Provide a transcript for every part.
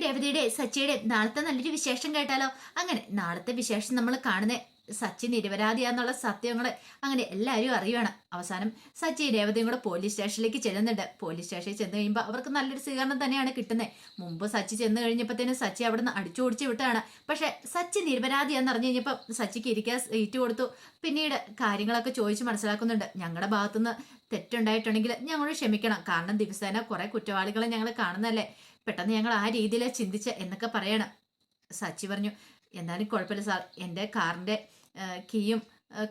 നമുക്ക് രേവതിയുടെ സച്ചിയുടെ നാളത്തെ നല്ലൊരു വിശേഷം കേട്ടാലോ? അങ്ങനെ നാളത്തെ വിശേഷം നമ്മൾ കാണുന്നത് സച്ചി നിരപരാധിയാന്നുള്ള സത്യങ്ങളെ അങ്ങനെ എല്ലാവരും അറിയുവാണ്. അവസാനം സച്ചി രേവതിയും കൂടെ പോലീസ് സ്റ്റേഷനിലേക്ക് ചെല്ലുന്നുണ്ട്. പോലീസ് സ്റ്റേഷനിൽ ചെന്ന് കഴിയുമ്പോൾ അവർക്ക് നല്ലൊരു സ്വീകരണം തന്നെയാണ് കിട്ടുന്നത് മുമ്പ് സച്ചി ചെന്ന് കഴിഞ്ഞപ്പോഴത്തേനും സച്ചി അവിടെ നിന്ന് അടിച്ചു ഓടിച്ച് വിട്ടാണ് പക്ഷെ സച്ചി നിരപരാധിയാന്ന് അറിഞ്ഞു കഴിഞ്ഞപ്പോൾ സച്ചിക്ക് ഇരിക്കാൻ സീറ്റ് കൊടുത്തു. പിന്നീട് കാര്യങ്ങളൊക്കെ ചോദിച്ച് മനസ്സിലാക്കുന്നുണ്ട്. ഞങ്ങളുടെ ഭാഗത്തുനിന്ന് തെറ്റുണ്ടായിട്ടുണ്ടെങ്കിൽ ഞങ്ങളോട് ക്ഷമിക്കണം. കാരണം ദിവസേന കുറേ കുറ്റവാളികളെ ഞങ്ങൾ കാണുന്നല്ലേ പെട്ടെന്ന് ഞങ്ങൾ ആ രീതിയിലാണ് ചിന്തിച്ച എന്നൊക്കെ പറയണം. സച്ചി പറഞ്ഞു എന്നാലും കുഴപ്പമില്ല സാർ. എന്റെ കാറിന്റെ കീയും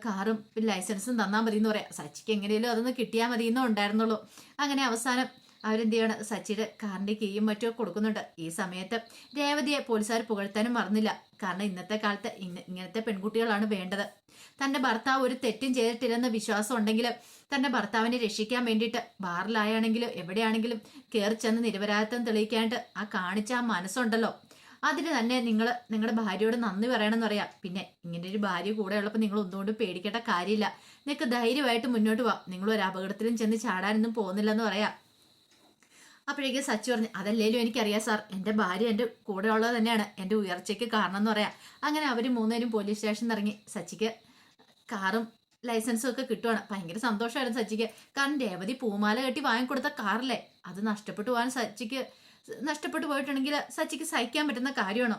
കാറും പിന്നെ ലൈസൻസും തന്നാൽ മതി എന്ന് പറയാം. സച്ചിക്ക് എങ്ങനെയാലും അതൊന്ന് കിട്ടിയാൽ മതി എന്നോ ഉണ്ടായിരുന്നുള്ളൂ. അങ്ങനെ അവസാനം അവരെന്ത് ചെയ്യണം സച്ചിയുടെ കാറിന്റെ കീയും മറ്റും കൊടുക്കുന്നുണ്ട്. ഈ സമയത്ത് രേവതിയെ പോലീസുകാർ പുകഴ്ത്താനും മറന്നില്ല. കാരണം ഇന്നത്തെ കാലത്ത് ഇങ്ങ ഇങ്ങനത്തെ പെൺകുട്ടികളാണ് വേണ്ടത്. തന്റെ ഭർത്താവ് ഒരു തെറ്റും ചെയ്തിട്ടില്ലെന്ന വിശ്വാസം ഉണ്ടെങ്കിൽ തന്റെ ഭർത്താവിനെ രക്ഷിക്കാൻ വേണ്ടിയിട്ട് ബാറിലായാണെങ്കിലും എവിടെയാണെങ്കിലും കയറി ചെന്ന് നിരപരാധിത്വം തെളിയിക്കാണ്ട് ആ കാണിച്ച ആ മനസ്സുണ്ടല്ലോ. അതിന് തന്നെ നിങ്ങൾ നിങ്ങളുടെ ഭാര്യയോട് നന്ദി പറയണമെന്ന് പറയാം. പിന്നെ ഇങ്ങനെ ഒരു ഭാര്യ കൂടെ ഉള്ളപ്പോൾ നിങ്ങൾ ഒന്നുകൊണ്ടും പേടിക്കേണ്ട കാര്യമില്ല. നിങ്ങൾക്ക് ധൈര്യമായിട്ട് മുന്നോട്ട് പോവാം നിങ്ങൾ ഒരു അപകടത്തിലും ചെന്ന് ചാടാനൊന്നും പോകുന്നില്ലെന്ന് പറയാം. അപ്പോഴേക്കും സച്ചി പറഞ്ഞു അതല്ലേലും എനിക്കറിയാം സാർ എന്റെ ഭാര്യ എന്റെ കൂടെ ഉള്ളത് തന്നെയാണ് എന്റെ ഉയർച്ചയ്ക്ക് കാരണം എന്ന് പറയാം. അങ്ങനെ അവർ മൂന്നുപേരും പോലീസ് സ്റ്റേഷനിൽ ഇറങ്ങി. സച്ചിക്ക് കാറും ലൈസൻസും ഒക്കെ കിട്ടുവാണ്. ഭയങ്കര സന്തോഷമായിരുന്നു സച്ചിക്ക്. കാരണം രേവതി പൂമാല കെട്ടി വാങ്ങിക്കൊടുത്ത കാറില്ലേ അത് നഷ്ടപ്പെട്ടു പോകാൻ സച്ചിക്ക് നഷ്ടപ്പെട്ടു പോയിട്ടുണ്ടെങ്കിൽ സച്ചിക്ക് സഹിക്കാൻ പറ്റുന്ന കാര്യമാണോ?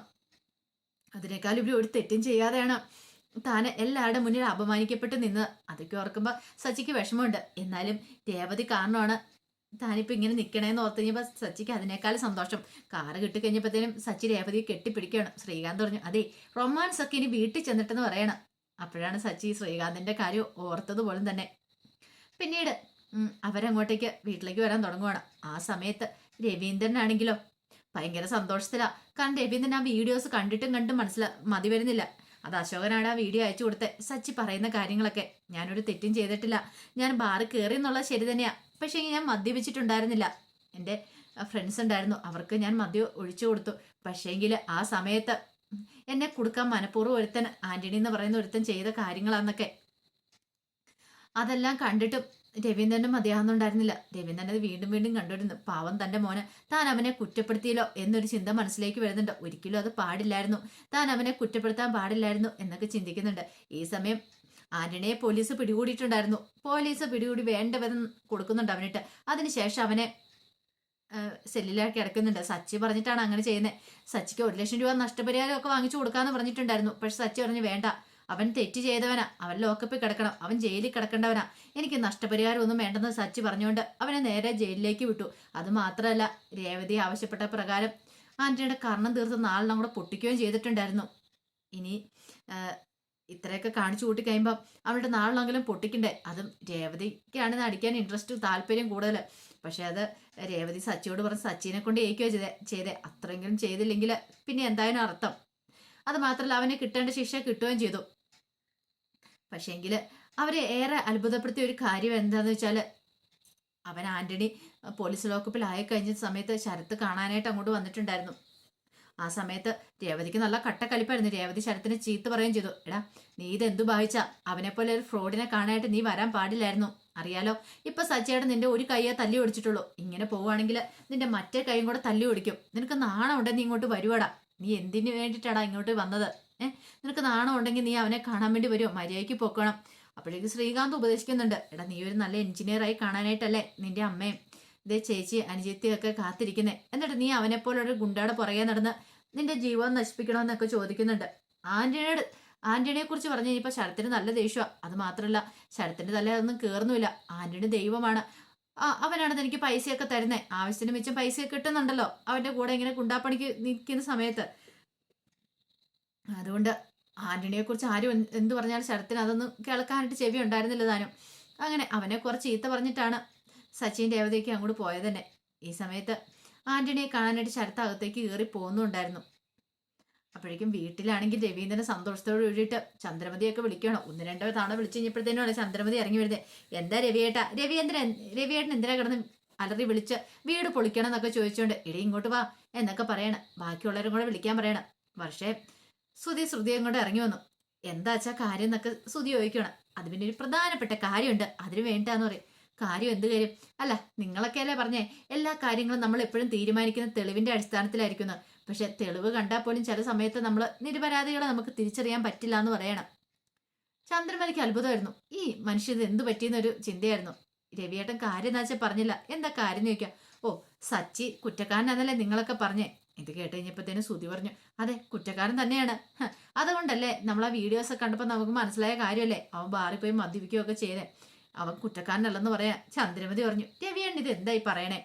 അതിനേക്കാൾ ഇവിടെ ഒരു തെറ്റും ചെയ്യാതെയാണ് താൻ എല്ലാവരുടെ മുന്നിൽ അപമാനിക്കപ്പെട്ട് നിന്ന്. അതൊക്കെ ഓർക്കുമ്പോൾ സച്ചിക്ക് വിഷമമുണ്ട്. എന്നാലും രേവതി കാരണമാണ് താനിപ്പോൾ ഇങ്ങനെ നിൽക്കണേന്ന് ഓർത്ത് കഴിഞ്ഞപ്പോൾ സച്ചിക്ക് അതിനേക്കാൾ സന്തോഷം. കാറ് കിട്ടിക്കഴിഞ്ഞപ്പോഴത്തേനും സച്ചി രേവതിയെ കെട്ടിപ്പിടിക്കണം ശ്രീകാന്ത് പറഞ്ഞു അതെ റൊമാൻസ് ഒക്കെ ഇനി വീട്ടിൽ ചെന്നിട്ടെന്ന് പറയണം. അപ്പോഴാണ് സച്ചി ശ്രീകാന്തിന്റെ കാര്യം ഓർത്തതുപോലെ തന്നെ. പിന്നീട് അവരങ്ങോട്ടേക്ക് വീട്ടിലേക്ക് വരാൻ തുടങ്ങുവാണ്. ആ സമയത്ത് രവീന്ദ്രനാണെങ്കിലോ? ഭയങ്കര സന്തോഷത്തിലാ. കാരണം രവീന്ദ്രൻ ആ വീഡിയോസ് കണ്ടിട്ടും കണ്ടും മനസ്സിലാ മതി വരുന്നില്ല. അത് അശോകനാണ് ആ വീഡിയോ അയച്ചു കൊടുത്തെ. സച്ചി പറയുന്ന കാര്യങ്ങളൊക്കെ ഞാനൊരു തെറ്റും ചെയ്തിട്ടില്ല. ഞാൻ ബാറ് കയറി എന്നുള്ളത് ശരി തന്നെയാ. പക്ഷേ ഞാൻ മദ്യപിച്ചിട്ടുണ്ടായിരുന്നില്ല. എന്റെ ഫ്രണ്ട്സ് ഉണ്ടായിരുന്നു. അവർക്ക് ഞാൻ മദ്യം ഒഴിച്ചു കൊടുത്തു. പക്ഷേങ്കിൽ ആ സമയത്ത് എന്നെ കൊടുക്കാൻ മനഃപൂർവം ഒരുത്തൻ ആന്റണി എന്ന് പറയുന്ന ഒരുത്തൻ ചെയ്ത കാര്യങ്ങളാന്നൊക്കെ അതെല്ലാം കണ്ടിട്ടും രവീന്ദ്രനും മതിയാകുന്നുണ്ടായിരുന്നില്ല രവീന്ദ്രൻ അത് വീണ്ടും വീണ്ടും കണ്ടുവരുന്നു. പാവം തന്റെ മോനെ. താൻ അവനെ കുറ്റപ്പെടുത്തിയല്ലോ എന്നൊരു ചിന്ത മനസ്സിലേക്ക് വരുന്നുണ്ട്. ഒരിക്കലും അത് പാടില്ലായിരുന്നു. താൻ അവനെ കുറ്റപ്പെടുത്താൻ പാടില്ലായിരുന്നു എന്നൊക്കെ ചിന്തിക്കുന്നുണ്ട്. ഈ സമയം ആന്റണിയെ പോലീസ് പിടികൂടിയിട്ടുണ്ടായിരുന്നു. പോലീസ് പിടികൂടി വേണ്ട വിധം കൊടുക്കുന്നുണ്ട് അവനിട്ട്. അതിനുശേഷം അവനെ സെല്ലിലാക്കി കിടക്കുന്നുണ്ട് സച്ചി പറഞ്ഞിട്ടാണ് അങ്ങനെ ചെയ്യുന്നത് സച്ചിക്ക് ഒരു ലക്ഷം രൂപ നഷ്ടപരിഹാരം ഒക്കെ വാങ്ങിച്ചു കൊടുക്കാന്ന് പറഞ്ഞിട്ടുണ്ടായിരുന്നു. പക്ഷെ സച്ചി പറഞ്ഞു വേണ്ട. അവൻ തെറ്റ് ചെയ്തവനാ. അവൻ ലോക്കപ്പിൽ കിടക്കണം. അവൻ ജയിലിൽ കിടക്കേണ്ടവനാ. എനിക്ക് നഷ്ടപരിഹാരം ഒന്നും വേണ്ടെന്ന് സച്ചി പറഞ്ഞുകൊണ്ട് അവനെ നേരെ ജയിലിലേക്ക് വിട്ടു. അത് മാത്രമല്ല രേവതി ആവശ്യപ്പെട്ട പ്രകാരം ആന്റണിയുടെ കർണം തീർത്ത് നാളെ കൂടെ പൊട്ടിക്കുകയും ചെയ്തിട്ടുണ്ടായിരുന്നു. ഇനി ഇത്രയൊക്കെ കാണിച്ചു കൂട്ടി കഴിയുമ്പോൾ അവളുടെ നാളിലെങ്കിലും പൊട്ടിക്കണ്ടേ? അതും രേവതിക്കാണ് അടിക്കാൻ ഇൻട്രസ്റ്റ് താല്പര്യം കൂടുതൽ. പക്ഷെ അത് രേവതി സച്ചിയോട് പറഞ്ഞ് സച്ചിനെ കൊണ്ട് ഏൽക്കുകയോ ചെയ്തേ ചെയ്തേ. അത്രയെങ്കിലും ചെയ്തില്ലെങ്കിൽ പിന്നെ എന്തായാലും അർത്ഥം? അത് മാത്രമല്ല അവന് കിട്ടേണ്ട ശിക്ഷ കിട്ടുകയും ചെയ്തു. പക്ഷേങ്കിൽ അവരെ ഏറെ അത്ഭുതപ്പെടുത്തിയ ഒരു കാര്യം എന്താണെന്ന് വെച്ചാൽ അവൻ ആന്റണി പോലീസ് ലോക്കപ്പിൽ ആയി കഴിഞ്ഞ സമയത്ത് ശരത്ത് കാണാനായിട്ട് അങ്ങോട്ട് വന്നിട്ടുണ്ടായിരുന്നു. ആ സമയത്ത് രേവതിക്ക് നല്ല കട്ടക്കലിപ്പായിരുന്നു രേവതി ശരത്തിനെ ചീത്ത പറയുകയും ചെയ്തു. എടാ നീ ഇതെന്തു ഭാവിച്ച? അവനെ പോലെ ഒരു ഫ്രോഡിനെ കാണാനായിട്ട് നീ വരാൻ പാടില്ലായിരുന്നു. അറിയാലോ ഇപ്പൊ സച്ചയുടെ നിന്റെ ഒരു കൈയെ തല്ലി ഓടിച്ചിട്ടുള്ളൂ. ഇങ്ങനെ പോവുകയാണെങ്കിൽ നിന്റെ മറ്റേ കൈയും കൂടെ തല്ലി ഓടിക്കും. നിനക്ക് നാണം ഉണ്ടെങ്കിൽ നീ ഇങ്ങോട്ട് വരുവാടാ. നീ എന്തിനു വേണ്ടിയിട്ടാടാ ഇങ്ങോട്ട് വന്നത്? ഏഹ് നിനക്ക് നാണം ഉണ്ടെങ്കിൽ നീ അവനെ കാണാൻ വേണ്ടി വരുമോ മര്യാദയ്ക്ക് പോക്കണം. അപ്പോഴേക്ക് ശ്രീകാന്ത് ഉപദേശിക്കുന്നുണ്ട്. എടാ നീ ഒരു നല്ല എഞ്ചിനീയറായി കാണാനായിട്ടല്ലേ നിന്റെ അമ്മയും ഇതേ ചേച്ചി അനുജത്തിയൊക്കെ കാത്തിരിക്കുന്നത് എന്നിട്ട് നീ അവനെ പോലെ ഒരു ഗുണ്ടയുടെ പുറകെ നടന്ന് നിന്റെ ജീവൻ നശിപ്പിക്കണമെന്നൊക്കെ ചോദിക്കുന്നുണ്ട്. ആന്റണിയോട് ആന്റണിയെ കുറിച്ച് പറഞ്ഞു കഴിഞ്ഞപ്പോൾ ശരത്തിന് നല്ല ദേഷ്യമാണ് അത് മാത്രമല്ല ശരത്തിന്റെ തല അതൊന്നും കേറുന്നുമില്ല ആന്റണി ദൈവമാണ്. അവനാണ് എനിക്ക് പൈസയൊക്കെ തരുന്നത് ആവശ്യത്തിന് മിച്ചം പൈസയൊക്കെ കിട്ടുന്നുണ്ടല്ലോ. അവന്റെ കൂടെ ഇങ്ങനെ കുണ്ടാപ്പണിക്ക് നിൽക്കുന്ന സമയത്ത്. അതുകൊണ്ട് ആന്റണിയെ കുറിച്ച് ആരും എന്ത് പറഞ്ഞാലും ശരത്തിന് അതൊന്നും കേൾക്കാനായിട്ട് ചെവി ഉണ്ടായിരുന്നില്ല താനും. അങ്ങനെ അവനെ കുറച്ച് ഈത്ത പറഞ്ഞിട്ടാണ് സച്ചിൻ രേവതിക്ക് അങ്ങോട്ട് പോയത് തന്നെ. ഈ സമയത്ത് ആന്റണിയെ കാണാനായിട്ട് ശരത്ത് അകത്തേക്ക് കയറി പോകുന്നുണ്ടായിരുന്നു. അപ്പോഴേക്കും വീട്ടിലാണെങ്കിൽ രവീന്ദ്രൻ സന്തോഷത്തോട് കൂടിയിട്ട് ചന്ദ്രമതിയൊക്കെ വിളിക്കണം. ഒന്ന് രണ്ടോ തവണ വിളിച്ചു കഴിഞ്ഞപ്പോഴത്തേനാണ് ചന്ദ്രമതി ഇറങ്ങി വരുന്നത് എന്താ രവിയേട്ടാ? രവീന്ദ്രൻ രവിയേട്ടൻ എന്തിനാ കിടന്ന് അലറി വിളിച്ച് വീട് പൊളിക്കണം എന്നൊക്കെ ചോദിച്ചുകൊണ്ട് ഇടി ഇങ്ങോട്ട് വാ എന്നൊക്കെ പറയണം. ബാക്കിയുള്ളവരും കൂടെ വിളിക്കാൻ പറയണം. പക്ഷേ ശ്രുതി ശ്രുതിയും കൂടെ ഇറങ്ങി വന്നു. എന്താ വെച്ചാ കാര്യം എന്നൊക്കെ സുധി ചോദിക്കണം അത് പിന്നെ ഒരു പ്രധാനപ്പെട്ട കാര്യമുണ്ട്. അതിന് വേണ്ടാന്ന് പറയും. കാര്യം എന്ത് കാര്യം? അല്ല നിങ്ങളൊക്കെ അല്ലേ പറഞ്ഞേ എല്ലാ കാര്യങ്ങളും നമ്മൾ എപ്പോഴും തീരുമാനിക്കുന്ന തെളിവിന്റെ അടിസ്ഥാനത്തിലായിരിക്കുന്നു പക്ഷെ തെളിവ് കണ്ടാൽ പോലും ചില സമയത്ത് നമ്മൾ നിരപരാധികളെ നമുക്ക് തിരിച്ചറിയാൻ പറ്റില്ല എന്ന് പറയണം. ചന്ദ്രമലയ്ക്ക് അത്ഭുതമായിരുന്നു. ഈ മനുഷ്യന് എന്ത് പറ്റിയെന്നൊരു ചിന്തയായിരുന്നു. രവിയേട്ടൻ കാര്യം എന്താ വെച്ചാൽ പറഞ്ഞില്ല. എന്താ കാര്യം ചോദിക്കാം. ഓ സച്ചി കുറ്റക്കാരനാന്നല്ലേ നിങ്ങളൊക്കെ പറഞ്ഞേ. ഇത് കേട്ട് കഴിഞ്ഞപ്പോഴത്തേനും സുതി പറഞ്ഞു അതെ കുറ്റക്കാരൻ തന്നെയാണ്. അതുകൊണ്ടല്ലേ നമ്മൾ ആ വീഡിയോസ് കണ്ടപ്പോൾ നമുക്ക് മനസ്സിലായ കാര്യമല്ലേ? അവൻ ബാറിൽ പോയി മദ്യപിക്കുകയൊക്കെ ചെയ്തേ. അവൻ കുറ്റക്കാരനല്ലെന്ന് പറയാ ചന്ദ്രമതി പറഞ്ഞു രവിയേട്ടൻ ഇത് എന്തായി പറയണേ?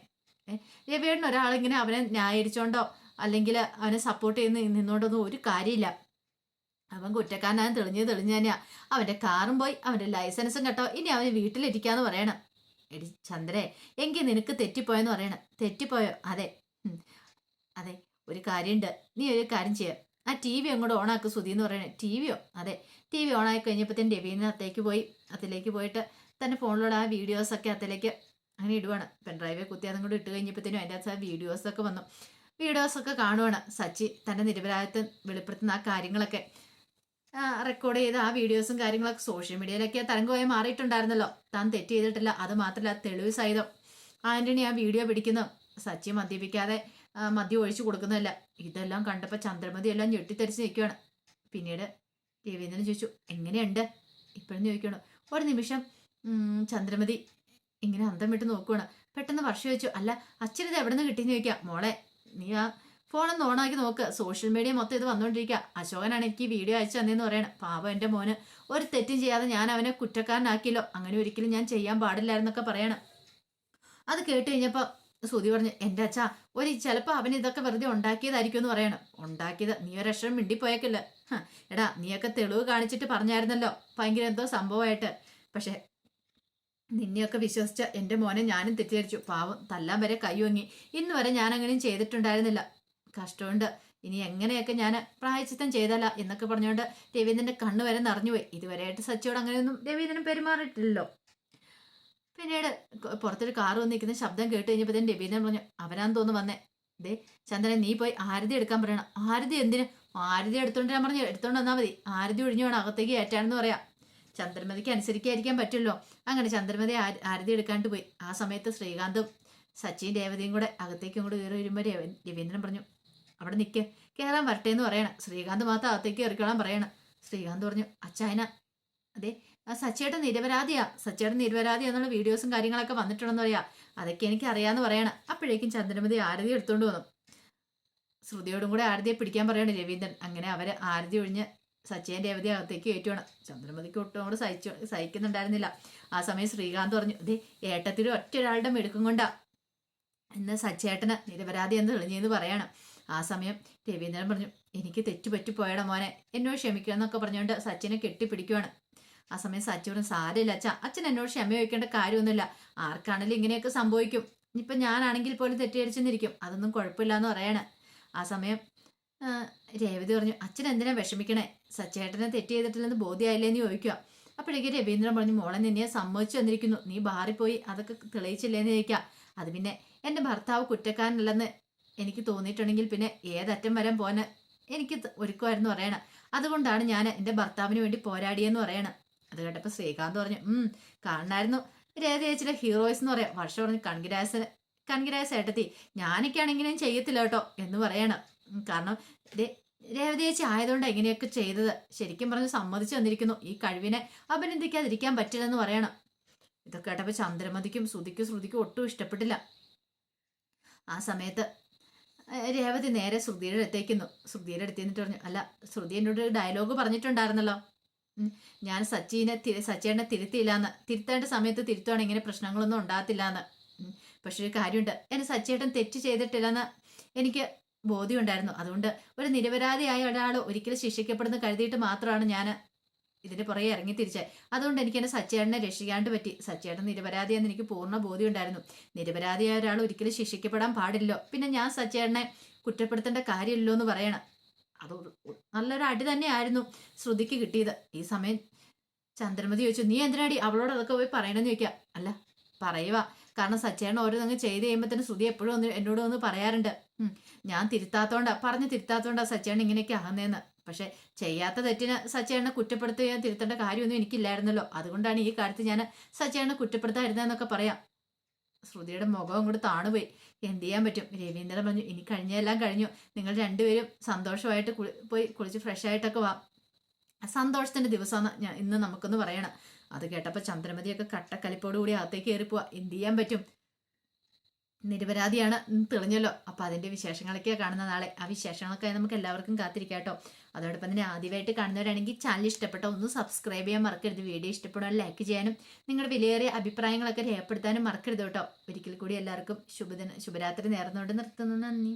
രവിയേട്ടൻ ഒരാളിങ്ങനെ അവനെ ന്യായീകരിച്ചോണ്ടോ? അല്ലെങ്കിൽ അവനെ സപ്പോർട്ട് ചെയ്ത് നിന്നോണ്ടൊന്നും ഒരു കാര്യമില്ല. അവൻ കുറ്റക്കാരനാണ് തെളിഞ്ഞ് തെളിഞ്ഞ് തന്നെയാ അവന്റെ കാറും പോയി അവന്റെ ലൈസൻസും കേട്ടോ. ഇനി അവന് വീട്ടിലിരിക്കാന്ന് പറയണം. എടി ചന്ദ്രേ എങ്കിൽ നിനക്ക് തെറ്റിപ്പോയെന്ന് പറയണം. തെറ്റിപ്പോയോ? അതെ. അതെ ഒരു കാര്യമുണ്ട് നീ ഒരു കാര്യം ചെയ്യാം. ആ ടി വി അങ്ങോട്ട് ഓണാക്ക് സുധി എന്ന് പറയണേ. ടി വിയോ? അതെ. ടി വി ഓണാക്കി തന്നെ രവീന്ദ്രൻ അത്തേക്ക് പോയി. അതിലേക്ക് പോയിട്ട് തന്റെ ഫോണിലൂടെ ആ വീഡിയോസൊക്കെ അതിലേക്ക് അങ്ങനെ ഇടുവാണ്. പെൺഡ്രൈവെ കുത്തി അതും കൂടി ഇട്ട് കഴിഞ്ഞപ്പോഴത്തേനും അതിന്റെ അകത്ത് ആ വീഡിയോസൊക്കെ വന്നു. വീഡിയോസൊക്കെ കാണുവാണ് സച്ചി തന്റെ നിരപരാധിത്വം വെളിപ്പെടുത്തുന്ന ആ കാര്യങ്ങളൊക്കെ. റെക്കോർഡ് ചെയ്ത ആ വീഡിയോസും കാര്യങ്ങളൊക്കെ സോഷ്യൽ മീഡിയയിലൊക്കെ തരംഗമായി മാറിയിട്ടുണ്ടായിരുന്നല്ലോ. താൻ തെറ്റ് ചെയ്തിട്ടില്ല. അത് മാത്രമല്ല തെളിവ് സഹിതം. ആന്റണി ആ വീഡിയോ പിടിക്കുന്നു. സച്ചി മദ്യപിക്കാതെ മദ്യം ഒഴിച്ചു കൊടുക്കുന്നതല്ല. ഇതെല്ലാം കണ്ടപ്പോൾ ചന്ദ്രമതി എല്ലാം ഞെട്ടിത്തെറിച്ച് നിൽക്കുകയാണ് പിന്നീട് രവീന്ദ്രൻ ചോദിച്ചു എങ്ങനെയുണ്ട്? ഇപ്പോഴും ചോദിക്കണം ഒരു നിമിഷം ചന്ദ്രമതി ഇങ്ങനെ അന്തം വിട്ട് നോക്കുകയാണ് പെട്ടെന്ന് വർഷം ചോദിച്ചു അല്ല അച്ഛൻ എവിടെ നിന്ന് കിട്ടിയെന്ന് ചോദിക്കാം? മോളെ നീ ആ ഫോണൊന്ന് ഓണാക്കി നോക്ക്. സോഷ്യൽ മീഡിയ മൊത്തം ഇത് വന്നുകൊണ്ടിരിക്കുക അശോകനാണ് എനിക്ക് വീഡിയോ അയച്ചു തന്നെയെന്ന് പറയണം. പാവം എന്റെ മോന്. ഒരു തെറ്റും ചെയ്യാതെ ഞാൻ അവനെ കുറ്റക്കാരനാക്കിയല്ലോ. അങ്ങനെ ഒരിക്കലും ഞാൻ ചെയ്യാൻ പാടില്ലായിരുന്നൊക്കെ പറയണം. അത് കേട്ട് കഴിഞ്ഞപ്പോൾ സുതി പറഞ്ഞു എന്റെ അച്ഛ ഒരു ചിലപ്പോൾ അവൻ ഇതൊക്കെ വെറുതെ ഉണ്ടാക്കിയതായിരിക്കും എന്ന് പറയണം. ഉണ്ടാക്കിയത് നീ ഒരക്ഷരം മിണ്ടിപ്പോയേക്കില്ല. മിണ്ടിപ്പോയേക്കല്ല എടാ നീയൊക്കെ തെളിവ് കാണിച്ചിട്ട് പറഞ്ഞായിരുന്നല്ലോ. ഭയങ്കര എന്തോ സംഭവമായിട്ട്. പക്ഷേ നിന്നെയൊക്കെ വിശ്വസിച്ച എന്റെ മോനെ ഞാനും തെറ്റിദ്ധരിച്ചു. പാവം തല്ലാൻ വരെ കൈയൊങ്ങി ഇന്ന് വരെ ഞാൻ അങ്ങനെയും ചെയ്തിട്ടുണ്ടായിരുന്നില്ല. കഷ്ടമുണ്ട്. ഇനി എങ്ങനെയൊക്കെ ഞാൻ പ്രായച്ചിത്തം ചെയ്തല്ല എന്നൊക്കെ പറഞ്ഞുകൊണ്ട് രവീന്ദ്രന്റെ കണ്ണ് വരെ നിറഞ്ഞുപോയി. ഇതുവരെയായിട്ട് സച്ചിയോട് അങ്ങനെയൊന്നും രവീന്ദ്രൻ പെരുമാറിയിട്ടില്ലല്ലോ. പിന്നീട് പുറത്തൊരു കാർ വന്ന് നിൽക്കുന്ന ശബ്ദം കേട്ട് കഴിഞ്ഞപ്പോൾ രവീന്ദ്രൻ പറഞ്ഞു അവനാന്ന് തോന്നുന്നു വന്നേ. ദേ ചന്ദ്രൻ നീ പോയി ആരതി എടുക്കാൻ പറയണം. ആരതി എന്തിന്? ആരതി എടുത്തോണ്ട് ഞാൻ പറഞ്ഞു എടുത്തോണ്ട് വന്നാൽ മതി. ആരതി ഒഴിഞ്ഞു വേണം അകത്തേക്ക് ഏറ്റാണെന്ന് പറയാം. ചന്ദ്രമതിക്ക് അനുസരിക്കായിരിക്കാൻ പറ്റുമല്ലോ അങ്ങനെ ചന്ദ്രമതി ആര- ആരതി എടുക്കാണ്ട് പോയി. ആ സമയത്ത് ശ്രീകാന്തും സച്ചിൻ രേവതിയും കൂടെ അകത്തേക്ക് കൂടെ കയറി വരുമ്പോൾ രവ- രവീന്ദ്രൻ പറഞ്ഞു അവിടെ നിൽക്കുക കയറാൻ വരട്ടെ എന്ന് പറയണം. ശ്രീകാന്ത് മാത്രം അകത്തേക്ക് കയറിക്കോളാൻ പറയണം. ശ്രീകാന്ത് പറഞ്ഞു അച്ചായന അതെ ആ സച്ചേട്ടൻ നിരപരാധിയാ. സച്ചേട്ടൻ നിരപരാധിയാ എന്നുള്ള വീഡിയോസും കാര്യങ്ങളൊക്കെ വന്നിട്ടുണ്ടെന്ന് പറയാ. അതൊക്കെ എനിക്ക് അറിയാന്ന് പറയണം. അപ്പോഴേക്കും ചന്ദ്രമതി ആരതി എടുത്തുകൊണ്ട് വന്നു. ശ്രുതിയോടും കൂടെ ആരതിയെ പിടിക്കാൻ പറയണം രവീന്ദ്രൻ. അങ്ങനെ അവരെ ആരതി ഒഴിഞ്ഞ് സച്ചിയൻ രേവതി അകത്തേക്ക് കയറ്റുവാണ്. ചന്ദ്രമതിക്ക് ഒട്ടും കൂടെ സഹിച്ചു സഹിക്കുന്നുണ്ടായിരുന്നില്ല. ആ സമയം ശ്രീകാന്ത് പറഞ്ഞു അതെ ഏട്ടത്തിൽ ഒറ്റ ഒരാളുടെ മെടുക്കും കൊണ്ടാ. ഇന്ന് സച്ചേട്ടന് നിരപരാധി എന്ന് തെളിഞ്ഞെന്ന് പറയണം. ആ സമയം രവീന്ദ്രൻ പറഞ്ഞു എനിക്ക് തെറ്റുപറ്റി പോയടാ മോനെ. എന്നോട് ക്ഷമിക്കണം എന്നൊക്കെ പറഞ്ഞുകൊണ്ട് സച്ചിനെ കെട്ടിപ്പിടിക്കുവാണ്. ആ സമയം സച്ചി പറഞ്ഞു സാരമില്ല. അച്ഛ അച്ഛൻ എന്നോട് ക്ഷമ ചോദിക്കേണ്ട കാര്യമൊന്നുമില്ല. ആർക്കാണെങ്കിലും ഇങ്ങനെയൊക്കെ സംഭവിക്കും. ഇപ്പം ഞാനാണെങ്കിൽ പോലും തെറ്റിദ്ധരിച്ചെന്നിരിക്കും. അതൊന്നും കുഴപ്പമില്ല എന്ന് പറയണ. ആ സമയം രേവതി പറഞ്ഞു അച്ഛൻ എന്തിനാ വിഷമിക്കണേ? സച്ചേട്ടനെ തെറ്റ് ചെയ്തിട്ടില്ലെന്ന് ബോധ്യമായില്ലേ എന്ന് ചോദിക്കുക. അപ്പോഴേക്ക് രവീന്ദ്രൻ പറഞ്ഞു മോളെ നിന്നെ സമ്മതിച്ചു വന്നിരിക്കുന്നു നീ ബാറിപ്പോയി പോയി അതൊക്കെ തെളിയിച്ചില്ലേന്ന് ചോദിക്കുക. അത് പിന്നെ എന്റെ ഭർത്താവ് കുറ്റക്കാരനല്ലെന്ന് എനിക്ക് തോന്നിയിട്ടുണ്ടെങ്കിൽ പിന്നെ ഏതറ്റം വരാൻ പോകാൻ എനിക്ക് ഒരുക്കമായിരുന്നു പറയണം. അതുകൊണ്ടാണ് ഞാൻ എന്റെ ഭർത്താവിന് വേണ്ടി പോരാടിയെന്ന് പറയണം. അത് കേട്ടപ്പോൾ ശ്രീകാന്ത് പറഞ്ഞു ഉം കാണണമായിരുന്നു രേവതി ചേച്ചിയിലെ ഹീറോയിസ് എന്ന് പറയാം. വർഷം പറഞ്ഞു കൺഗ്രാസ് കൺഗ്രാസ് ഏട്ടത്തി ഞാനൊക്കെയാണെങ്കിലും ചെയ്യത്തില്ല കേട്ടോ എന്ന് പറയണം. കാരണം രേവതി ചേച്ചി ആയതുകൊണ്ട് എങ്ങനെയൊക്കെ ചെയ്തത്. ശരിക്കും പറഞ്ഞ് സമ്മതിച്ചു വന്നിരിക്കുന്നു ഈ കഴിവിനെ അഭിനന്ദിക്കാതിരിക്കാൻ പറ്റില്ലെന്ന് പറയണം. ഇതൊക്കെ കേട്ടപ്പോൾ ചന്ദ്രമതിക്കും ശ്രുതിക്കും ശ്രുതിക്കും ഒട്ടും ഇഷ്ടപ്പെട്ടില്ല. ആ സമയത്ത് രേവതി നേരെ ശ്രുതിയുടെ അടുത്തേക്കുന്നു ശ്രുതിയുടെ അടുത്ത് നിന്നിട്ട് പറഞ്ഞു അല്ല ശ്രുതി എന്നോട് ഡയലോഗ് പറഞ്ഞിട്ടുണ്ടായിരുന്നല്ലോ. ഞാൻ സച്ചിനെ സച്ചേനെ തിരുത്തിയില്ലാന്ന് തിരുത്തേണ്ട സമയത്ത് തിരുത്തുവാണെങ്കിൽ ഇങ്ങനെ പ്രശ്നങ്ങളൊന്നും ഉണ്ടാകത്തില്ലാന്ന്. പക്ഷെ ഒരു കാര്യമുണ്ട്. എന്നെ സച്ചേട്ടൻ തെറ്റ് ചെയ്തിട്ടില്ലെന്ന് എനിക്ക് ബോധ്യമുണ്ടായിരുന്നു. അതുകൊണ്ട് ഒരു നിരപരാധിയായ ഒരാൾ ഒരിക്കലും ശിക്ഷിക്കപ്പെടുന്ന കരുതിയിട്ട് മാത്രമാണ് ഞാൻ ഇതിന് പുറകെ ഇറങ്ങി തിരിച്ചത് അതുകൊണ്ട് എനിക്ക് എന്നെ സച്ചേട്ടനെ രക്ഷിക്കാണ്ട് പറ്റി. സച്ചേട്ടൻ നിരപരാധിയെന്ന് എനിക്ക് പൂർണ ബോധ്യം ഉണ്ടായിരുന്നു നിരപരാധിയായ ഒരാൾ ഒരിക്കലും ശിക്ഷിക്കപ്പെടാൻ പാടില്ലല്ലോ. പിന്നെ ഞാൻ സച്ചേട്ടനെ കുറ്റപ്പെടുത്തേണ്ട കാര്യമില്ലോ എന്ന് പറയണം. അത് നല്ലൊരു അടി തന്നെയായിരുന്നു ശ്രുതിക്ക് കിട്ടിയത്. ഈ സമയം ചന്ദ്രമതി ചോദിച്ചു നീ എന്തിനാടി അവളോട് അതൊക്കെ പോയി പറയണമെന്ന് ചോദിക്കുക അല്ല പറയുക കാരണം സച്ചേട്ടൻ ഓരോന്നങ്ങ് ചെയ്ത് കഴിയുമ്പോൾ തന്നെ ശ്രുതി എപ്പോഴും ഒന്ന് എന്നോട് ഒന്ന് പറയാറുണ്ട്. ഞാൻ തിരുത്താത്തോണ്ടാ പറഞ്ഞ് തിരുത്താത്തോണ്ടാ സച്ചേണ ഇങ്ങനെയൊക്കെ ആകുന്നതെന്ന് പക്ഷെ ചെയ്യാത്ത തെറ്റിന് സച്ചേണ്ണ കുറ്റപ്പെടുത്തുകയോ തിരുത്തേണ്ട കാര്യമൊന്നും എനിക്കില്ലായിരുന്നല്ലോ. അതുകൊണ്ടാണ് ഈ കാര്യത്തിൽ ഞാൻ സച്ചേണ്ണ കുറ്റപ്പെടുത്താതിരുന്നതെന്നൊക്കെ പറയാം. ശ്രുതിയുടെ മുഖം അങ്ങോട്ട് താണുപോയി. എന്ത് ചെയ്യാൻ പറ്റും? രവീന്ദ്രൻ പറഞ്ഞു ഇനി കഴിഞ്ഞെല്ലാം കഴിഞ്ഞു. നിങ്ങൾ രണ്ടുപേരും സന്തോഷമായിട്ട് കുളി പോയി കുളിച്ച് ഫ്രഷ് ആയിട്ടൊക്കെ വാ. സന്തോഷത്തിന്റെ ദിവസമാണ് ഞാൻ ഇന്ന് നമുക്കൊന്ന് പറയണം. അത് കേട്ടപ്പോൾ ചന്ദ്രമതിയൊക്കെ കട്ടക്കലിപ്പോട് കൂടി അകത്തേക്ക് കയറിപ്പോവാ എന്ത് ചെയ്യാൻ പറ്റും? നിരപരാധിയാണ് തെളിഞ്ഞല്ലോ. അപ്പൊ അതിന്റെ വിശേഷങ്ങളൊക്കെയാണ് കാണുന്ന നാളെ. ആ വിശേഷങ്ങളൊക്കെ നമുക്ക് എല്ലാവർക്കും കാത്തിരിക്കാം കേട്ടോ. അതോടൊപ്പം തന്നെ ആദ്യമായിട്ട് കാണുന്നവരാണെങ്കിൽ ചാനൽ ഇഷ്ടപ്പെട്ട ഒന്ന് സബ്സ്ക്രൈബ് ചെയ്യാൻ മറക്കരുത്. വീഡിയോ ഇഷ്ടപ്പെടാൻ ലൈക്ക് ചെയ്യാനും നിങ്ങളുടെ വിലയേറിയ അഭിപ്രായങ്ങളൊക്കെ രേഖപ്പെടുത്താനും മറക്കരുത് കേട്ടോ. ഒരിക്കൽ കൂടി എല്ലാവർക്കും ശുഭദിന ശുഭരാത്രി നേർന്നുകൊണ്ട് നിർത്തുന്നു. നന്ദി.